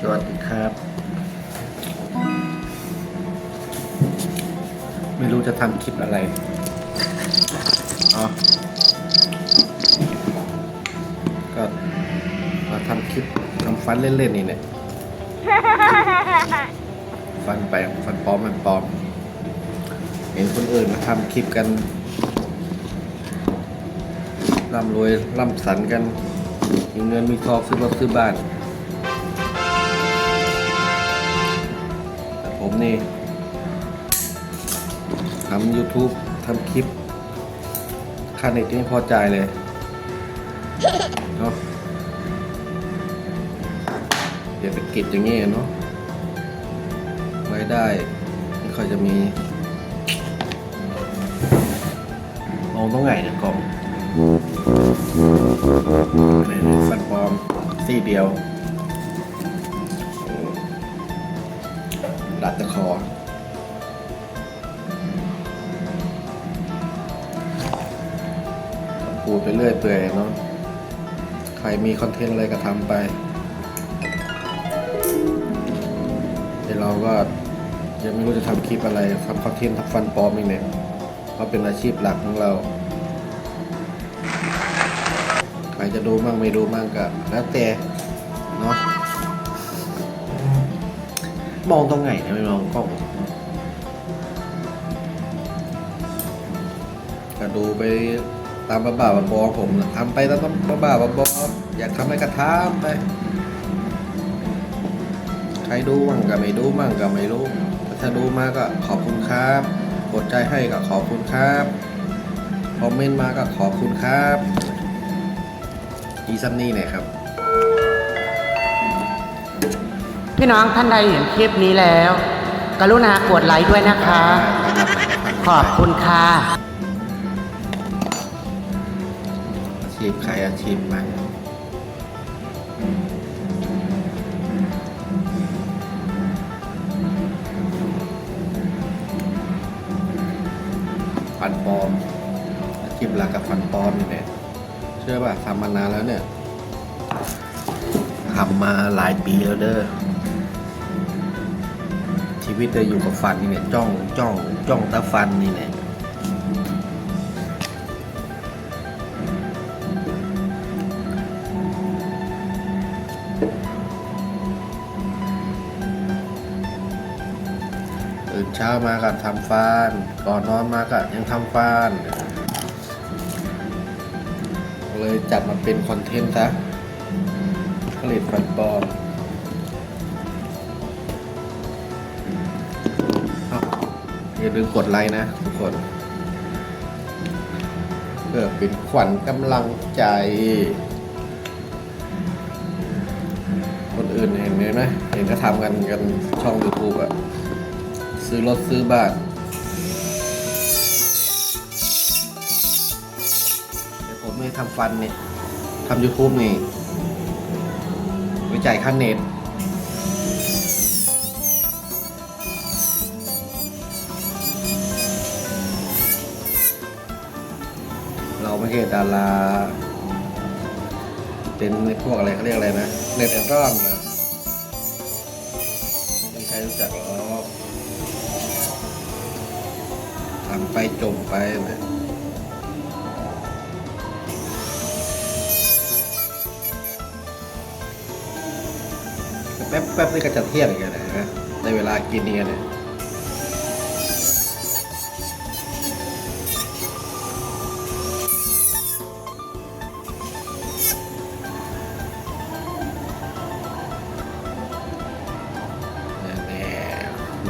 สวัสดีครับ ไม่รู้จะทำคลิปอะไรอ๋อก็มาทำคลิปทำฟันเล่นๆนี่เนี่ยฟันไปฟันปลอมมันปลอม เห็นคนอื่นมาทำคลิปกันร่ำรวยร่ำสันกันมีเงินมีทองซื้อรถซื้อบ้าน ผมนี่ทำ YouTube ทำคลิป ค่าเน็ตไม่พอใจเลยเนาะเดี๋ยวไปกิจอย่างงี้เนาะรายได้ไม่ค่อยจะมีมองตรงไหนเนี่ยกล่องนี่ๆฟันปลอมซี่เดียว ดัดตะคอพูดไปเรื่อยเปื่อยเนาะ ใครมีคอนเทนต์อะไรก็ทำไปแต่เราก็ยังไม่รู้จะทำคลิปอะไรทำคอนเทนต์ทำฟันปลอมเองเนี่ยเพราะเป็นอาชีพหลักของเรา ใครจะดูมั่งไม่ดูมั่งก็แล้วแต่ มองตรงไหนนี่ยไม่มองกล้องก็ดูไปตามบ้าๆบอผมนะทำไปตามบ้าๆบออยากทำอะไรก็ทำไป ใครดูมั่งก็ไม่ดูมั่งก็ไม่รู้ถ้าดูมาก็ขอบคุณครับกดใจให้ก็ขอบคุณครับคอมเมนต์มาก็ขอบคุณครับอีซันนี่หน่อยครับ พี่น้องท่านใดเห็นคลิปนี้แล้ว กรุณากดไลค์ด้วยนะคะ ขอบคุณค่ะอาชีพใครอาชีพมันฟันปลอมอาชีพหลักกับฟันปลอมนี่เนี่ยเชื่อป่ะทำมานานแล้วเนี่ยทำมาหลายปีแล้วเด้อ วิตจะอยู่กับฟันนี่เนี่ยจ้องจ้องจ้องตาฟันนี่เนี่ยตื่นเช้ามาก็ทำฟานก่อนนอนมาก็ยังทำฟานเลยจัดมาเป็นคอนเทนต์ซะผลิตฟันปลอม อย่าลืมกดไลค์นะทุกคน เพื่อเป็นขวัญกำลังใจ คนอื่นเห็นไหมเห็นก็ทำกันกันช่อง YouTube อะซื้อรถซื้อบ้านเดี๋ยวผมไม่ทำฟันนี่ทำ YouTube นี่วิจัยค่าเน็ต เราไม่ใช่ดารา เป็นในพวกอะไรเขาเรียกอะไรนะเน็ตแอนดรอนนะมีใครรู้จักหรอทำไปจมไปนะแป๊บแป๊บนี่ก็จะเที่ยงอีกันเลยนะในเวลากินเนี่กันเนี่ย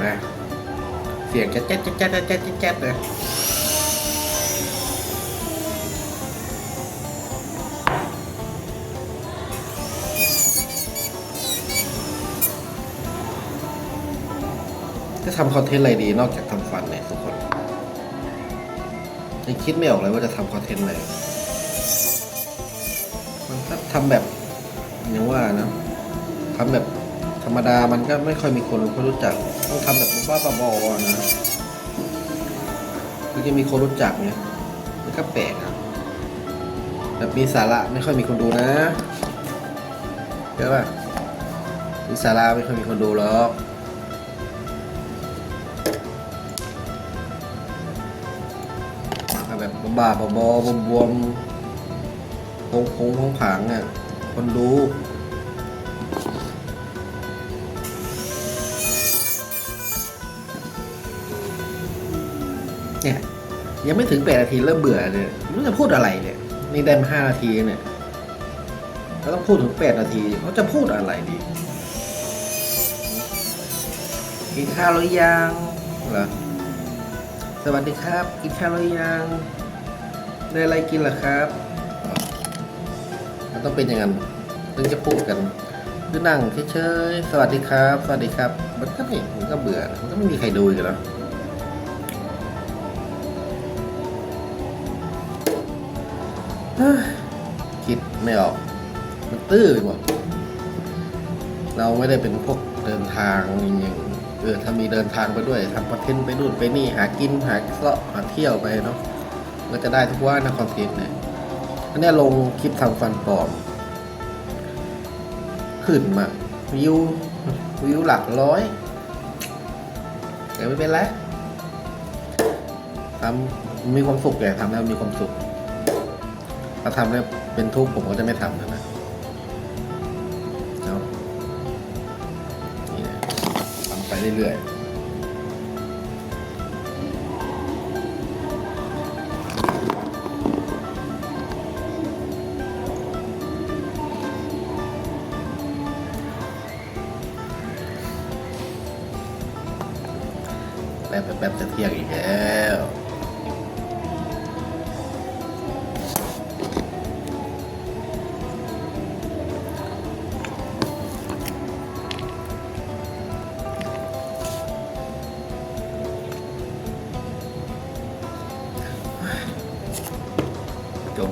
มาเสียงแจ๊ดแจ๊ดแจ๊ดแจ๊ดแจ๊ดแจ๊ดเลยจะทำคอนเทนต์อะไรดีนอกจากทำฟันเนี่ยทุกคนยังคิดไม่ออกเลยว่าจะทำคอนเทนต์อะไรมันถ้าทำแบบอย่างว่านะทำแบบ ธรรมดามันก็ไม่ค่อยมีคนคนรู้จัก ต้องทำแบบบ้าๆบอๆนะถึงจะมีคนรู้จักเนี่ยมันก็แปลกอะแบบมีสาระไม่ค่อยมีคนดูนะเจอป่ะหรือสาราไม่ค่อยมีคนดูหรอกแบบบ้าๆบอบวมๆโค้งๆผางๆอะคนดู เนี่ยยังไม่ถึงแปดนาทีเริ่มเบื่อเลยม่รู้จะพูดอะไรเนี่ยนี่ได้มาห้านาทีเนี่ยเราต้องพูดถึงแปดนาทีเขาจะพูดอะไรดีกินข้าวหรือยังเหรอสวัสดีครับ กินข้าวหรือยังได้อะไรกินเหรอครับมันต้องเป็นอย่างนั้นถึงจะพูดกันคือนั่งเฉยๆสวัสดีครับ สวัสดีครับ มันก็ไม่มันก็เบื่อมันก็ไม่มีใครดูอยู่แล้ว คิดไม่ออก มันตื้อไปหมด เราไม่ได้เป็นพวกเดินทางอย่างเออถ้ามีเดินทางไปด้วยทำคอนเทนต์ไปนู่นไปนี่หากินหาเลาะหาเที่ยวไปเนาะก็จะได้ทุกว่านะคอนเทนต์เนี่ยอันนี้ลงคลิปทำฟันปลอม ขึ้นมาวิววิวหลักร้อยแต่ไม่เป็นไรทำมีความสุขแกทำแล้วมีความสุข ถ้าทำแล้วเป็นทุกข์ผมก็จะไม่ทำแล้วนะเนาะนี่นะทำไปเรื่อยๆแป๊บแป๊บๆจะเที่ยงอีกแล้ว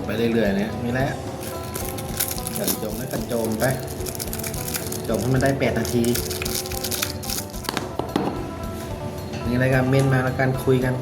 ไปเรื่อยๆเนี่ยมีแล้วกันจมแล้วกันจมไป จมให้มันได้แปดนาทีมีอะไรกันเมนมาแล้วกันคุยกัน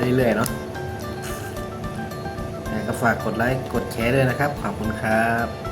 เรื่อยๆเนาะก็ฝากกดไลค์กดแชร์ด้วยนะครับ ขอบคุณครับ